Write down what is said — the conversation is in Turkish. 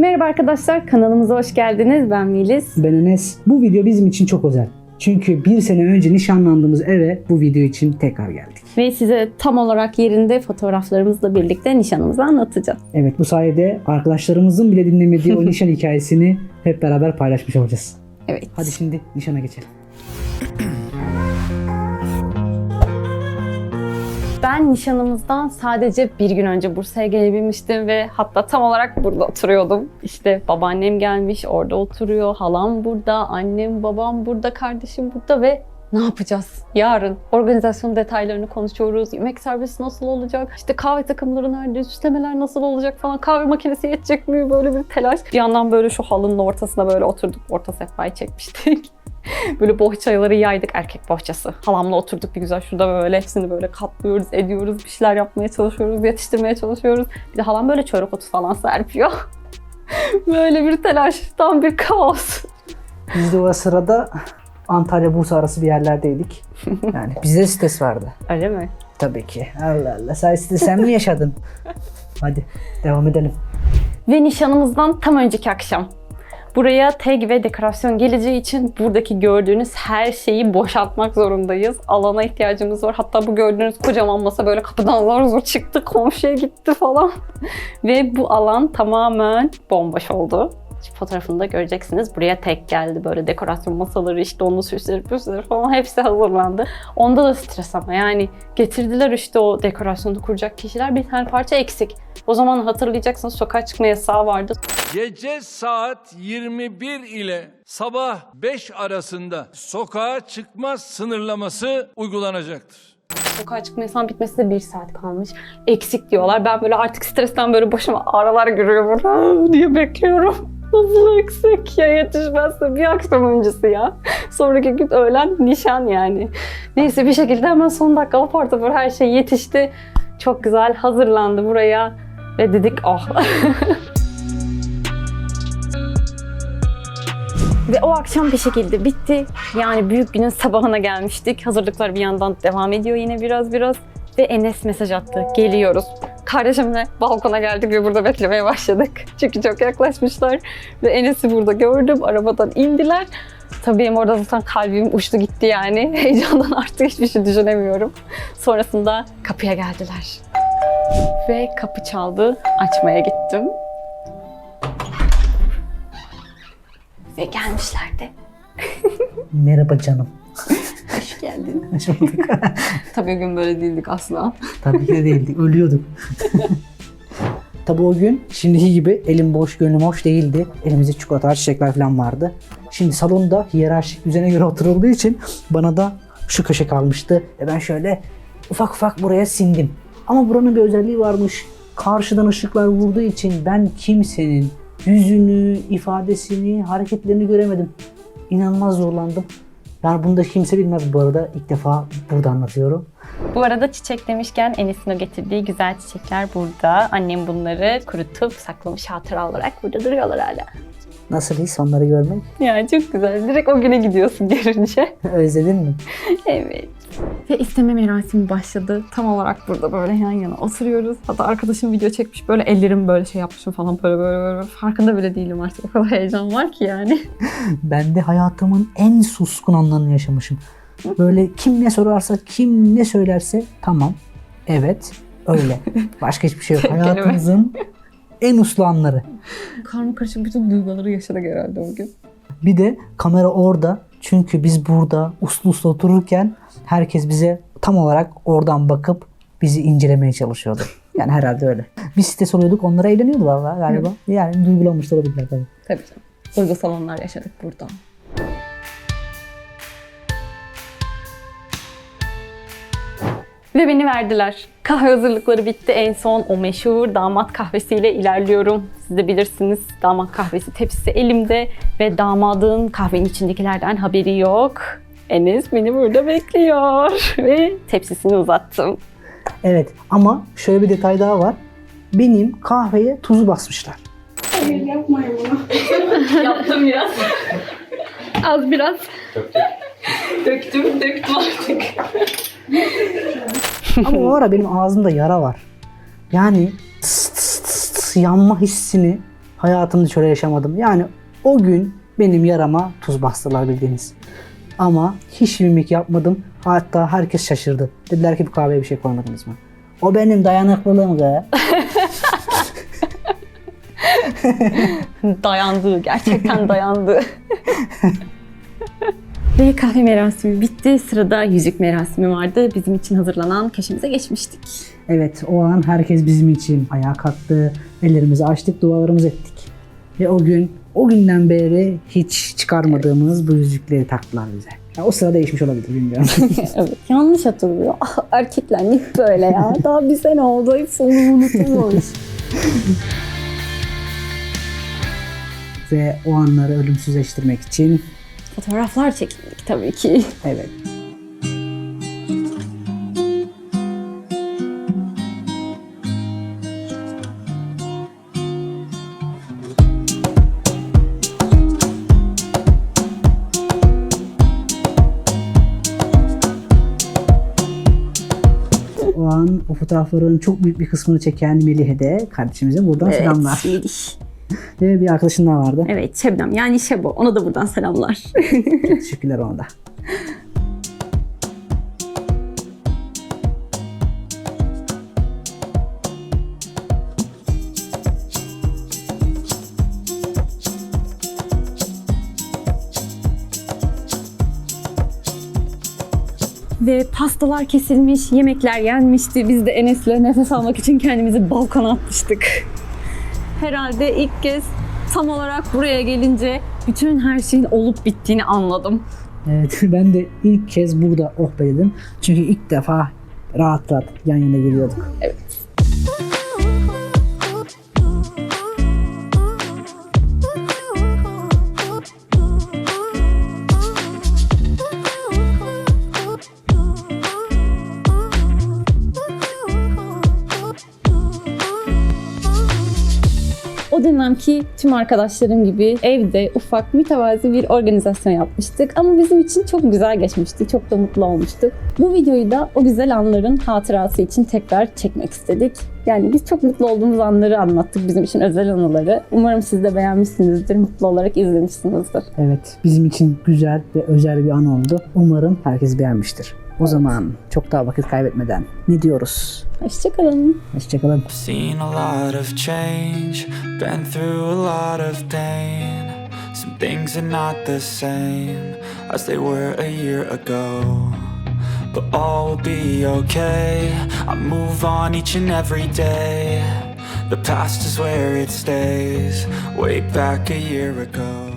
Merhaba arkadaşlar, kanalımıza hoş geldiniz. Ben Melis. Ben Enes. Bu video bizim için çok özel. Çünkü bir sene önce nişanlandığımız eve bu video için tekrar geldik. Ve size tam olarak yerinde fotoğraflarımızla birlikte nişanımızı anlatacağız. Evet bu sayede arkadaşlarımızın bile dinlemediği o nişan hikayesini hep beraber paylaşmış olacağız. Evet. Hadi şimdi nişana geçelim. Ben nişanımızdan sadece bir gün önce Bursa'ya gelebilmiştim ve hatta tam olarak burada oturuyordum. İşte babaannem gelmiş, orada oturuyor, halam burada, annem, babam burada, kardeşim burada ve ne yapacağız? Yarın organizasyon detaylarını konuşuyoruz. Yemek servisi nasıl olacak? İşte kahve takımları nerede? Süslemeler nasıl olacak falan. Kahve makinesi yetecek mi? Böyle bir telaş. Bir yandan böyle şu halının ortasına böyle oturduk. Orta sehpayı çekmiştik. Böyle bohçaları yaydık erkek bohçası. Halamla oturduk bir güzel şurada böyle hepsini böyle katlıyoruz, ediyoruz. Bir şeyler yapmaya çalışıyoruz, yetiştirmeye çalışıyoruz. Bir de halam böyle çörek otu falan serpiyor. böyle bir telaş, tam bir kaos. Biz de o sırada Antalya Bursa arası bir yerlerdeydik. Yani bizde stres vardı. Öyle mi? Tabii ki. Allah Allah. Sen stres sen mi yaşadın? Hadi devam edelim. Ve nişanımızdan tam önceki akşam. Buraya tag ve dekorasyon geleceği için buradaki gördüğünüz her şeyi boşaltmak zorundayız. Alana ihtiyacımız var. Hatta bu gördüğünüz kocaman masa böyle kapıdan zor zor çıktı, komşuya gitti falan. ve bu alan tamamen bomboş oldu. Fotoğrafını da göreceksiniz. Buraya tek geldi böyle dekorasyon masaları işte onu süsleri püsleri falan hepsi hazırlandı. Onda da stres ama yani getirdiler işte o dekorasyonu kuracak kişiler bir tane parça eksik. O zaman hatırlayacaksınız sokağa çıkma yasağı vardı. Gece saat 21 ile sabah 5 arasında sokağa çıkma sınırlaması uygulanacaktır. Sokağa çıkma yasağının bitmesine bir saat kalmış. Eksik diyorlar. Ben böyle artık stresten böyle başıma ağrılar görüyor burada diye bekliyorum. Nasıl eksik ya yetişmezse bir akşam öncesi ya. Sonraki gün öğlen nişan yani. Neyse bir şekilde hemen son dakika apar topar her şey yetişti. Çok güzel hazırlandı buraya. Ve dedik oh. Ve o akşam bir şekilde bitti. Yani büyük günün sabahına gelmiştik. Hazırlıklar bir yandan devam ediyor yine biraz biraz. Ve Enes mesaj attı. Geliyoruz. Kardeşimle balkona geldik ve burada beklemeye başladık. Çünkü çok yaklaşmışlar. Ve Enes'i burada gördüm. Arabadan indiler. Tabii benim orada zaten kalbim uçtu gitti yani. Heyecandan artık hiçbir şey düşünemiyorum. Sonrasında kapıya geldiler. Ve kapı çaldı. Açmaya gittim. Ve gelmişlerdi. Merhaba canım. Geldin. Hoş bulduk. Tabii o gün böyle değildik asla. Tabii ki de değildik. Ölüyorduk. Tabii o gün şimdiki gibi elim boş, gönlüm hoş değildi. Elimizde çikolatalar, çiçekler falan vardı. Şimdi salonda hiyerarşik düzene göre oturulduğu için bana da şu köşe kalmıştı. Ve ben şöyle ufak ufak buraya sindim. Ama buranın bir özelliği varmış. Karşıdan ışıklar vurduğu için ben kimsenin yüzünü, ifadesini, hareketlerini göremedim. İnanılmaz zorlandım. Yani bunu da kimse bilmez bu arada. İlk defa burada anlatıyorum. Bu arada çiçek demişken Enes'in o getirdiği güzel çiçekler burada. Annem bunları kurutup saklamış hatıra olarak burada duruyorlar hala. Nasıl his onları görmek? Yani çok güzel. Direkt o güne gidiyorsun görünce. Özledin mi? evet. Ve isteme merasimi başladı. Tam olarak burada böyle yan yana oturuyoruz. Hatta arkadaşım video çekmiş böyle ellerim böyle şey yapmışım falan böyle böyle böyle. Farkında bile değilim artık. O kadar heyecan var ki yani. Ben de hayatımın en suskun anlarını yaşamışım. Böyle kim ne sorarsa, kim ne söylerse tamam, evet, öyle. Başka hiçbir şey yok. Hayatımızın en uslu anları. Karma karışık bütün duyguları yaşadık herhalde o gün. Bir de kamera orada. Çünkü biz burada uslu uslu otururken herkes bize tam olarak oradan bakıp bizi incelemeye çalışıyordu. Yani herhalde öyle. Biz stres oluyorduk, onlara eğleniyordu vallahi galiba. Yani duygulanmış da olabilirler tabii. Tabii canım. Duygu salonlar yaşadık burada. Ve beni verdiler. Kahve hazırlıkları bitti. En son o meşhur damat kahvesiyle ilerliyorum. Siz de bilirsiniz damat kahvesi tepsisi elimde ve damadın kahvenin içindekilerden haberi yok. Enes beni burada bekliyor ve tepsisini uzattım. Evet ama şöyle bir detay daha var. Benim kahveye tuzu basmışlar. Yaptım biraz. Az biraz. Döktüm, döktüm artık. Ama o ara benim ağzımda yara var. Yani tıs tıs tıs tıs yanma hissini Hayatımda şöyle yaşamadım. Yani o gün benim yarama tuz bastılar bildiğiniz. Ama hiç mimik yapmadım. Hatta herkes şaşırdı. Dediler ki bu kahveye bir şey koymadınız mı? O benim dayanıklılığım be. dayandı. Gerçekten dayandı. Ve kahve merasimi bitti. Sırada yüzük merasimi vardı. Bizim için hazırlanan köşemize geçmiştik. Evet o an herkes bizim için ayağa kalktı. Ellerimizi açtık, dualarımızı ettik. Ve o gün, o günden beri hiç çıkarmadığımız bu yüzükleri taktılar bize. Ya o sıra değişmiş olabilir bilmiyorum. evet. Yanlış hatırlıyor. Ah, erkekler ne böyle ya? Daha bir sene oldu. Hepsi onu unutulmuş. Ve o anları ölümsüzleştirmek için Fotoğraflar çekildik tabii ki. evet o an o fotoğrafların çok büyük bir kısmını çeken Melih'e de kardeşimize buradan selamlar. Melih. Ve bir arkadaşın daha vardı. Evet Şebnem yani Şebo. Ona da buradan selamlar. Teşekkürler ona da. Ve pastalar kesilmiş, yemekler yenmişti. Biz de Enes'le nefes almak için kendimizi balkona atmıştık. Herhalde ilk kez tam olarak buraya gelince bütün her şeyin olup bittiğini anladım. Evet ben de ilk kez burada oh be dedim. Çünkü ilk defa rahat rahat yan yana geliyorduk. O dönemki tüm arkadaşlarım gibi evde ufak mütevazi bir organizasyon yapmıştık. Ama bizim için çok güzel geçmişti. Çok da mutlu olmuştuk. Bu videoyu da o güzel anların hatırası için tekrar çekmek istedik. Yani biz çok mutlu olduğumuz anları anlattık. Bizim için özel anıları. Umarım siz de beğenmişsinizdir. Mutlu olarak izlemişsinizdir. Evet bizim için güzel ve özel bir an oldu. Umarım herkes beğenmiştir. O zaman çok daha vakit kaybetmeden ne diyoruz? Hoşçakalın. Hoşçakalın. Seen a lot of change, been through a lot of pain. Some things are not the same as they were a year ago. But all will be okay. I move on each and every day. The past is where it stays, way back a year ago.